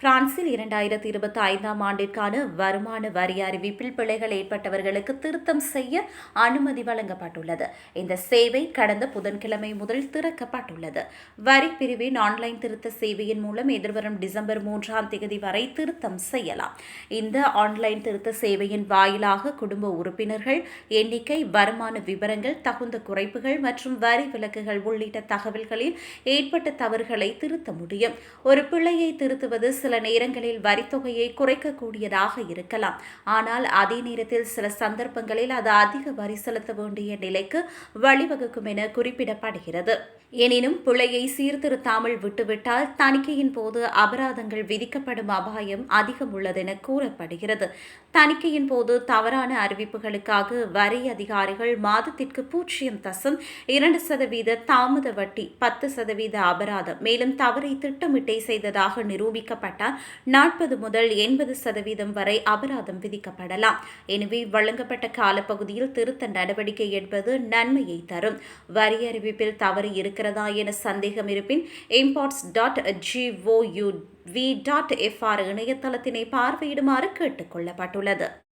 பிரான்சில் இரண்டாயிரத்தி இருபத்தி ஐந்தாம் ஆண்டிற்கான வருமான வரி அறிவிப்பில் பிழைகள் ஏற்பட்டவர்களுக்கு திருத்தம் செய்ய அனுமதி வழங்கப்பட்டுள்ளது. இந்த சேவை கடந்த புதன்கிழமை முதல் திறக்கப்பட்டுள்ளது. வரி பிரிவின் ஆன்லைன் திருத்த சேவையின் மூலம் எதிர்வரும் டிசம்பர் மூன்றாம் தேதி வரை திருத்தம் செய்யலாம். இந்த ஆன்லைன் திருத்த சேவையின் வாயிலாக குடும்ப உறுப்பினர்கள் எண்ணிக்கை வருமான விவரங்கள் தகுந்த குறைப்புகள் மற்றும் வரி விலக்குகள் உள்ளிட்ட தகவல்களில் ஏற்பட்ட தவறுகளை திருத்த முடியும். ஒரு பிழையை திருத்துவது சில நேரங்களில் வரித்தொகையை குறைக்கக்கூடியதாக இருக்கலாம். ஆனால் அதே நேரத்தில் சில சந்தர்ப்பங்களில் அது அதிக வரி செலுத்த வேண்டிய நிலைக்கு வழிவகுக்கும் என குறிப்பிடப்படுகிறது. எனினும் பிழையை சீர்திருத்தாமல் விட்டுவிட்டால் தணிக்கையின் போது அபராதங்கள் விதிக்கப்படும் அபாயம் அதிகம் உள்ளதென கூறப்படுகிறது. தணிக்கையின் போது தவறான அறிவிப்புகளுக்காக வரி அதிகாரிகள் மாதத்திற்கு பூஜ்ஜியம் தசம் இரண்டு சதவீத தாமத வட்டி பத்து சதவீத அபராதம் மேலும் தவறை திட்டமிட்டே செய்ததாக நிரூபிக்கப்பட்டால் நாற்பது முதல் எண்பது சதவீதம் வரை அபராதம் விதிக்கப்படலாம். எனவே வழங்கப்பட்ட காலப்பகுதியில் திருத்த நடவடிக்கை என்பது நன்மையை தரும். வரி அறிவிப்பில் தவறு இருக்கிறதா என சந்தேகம் இருப்பின் imports dot gouv dot F இணையதளத்தினை பார்வையிடுமாறு கேட்டுக்கொள்ளப்பட்டுள்ளது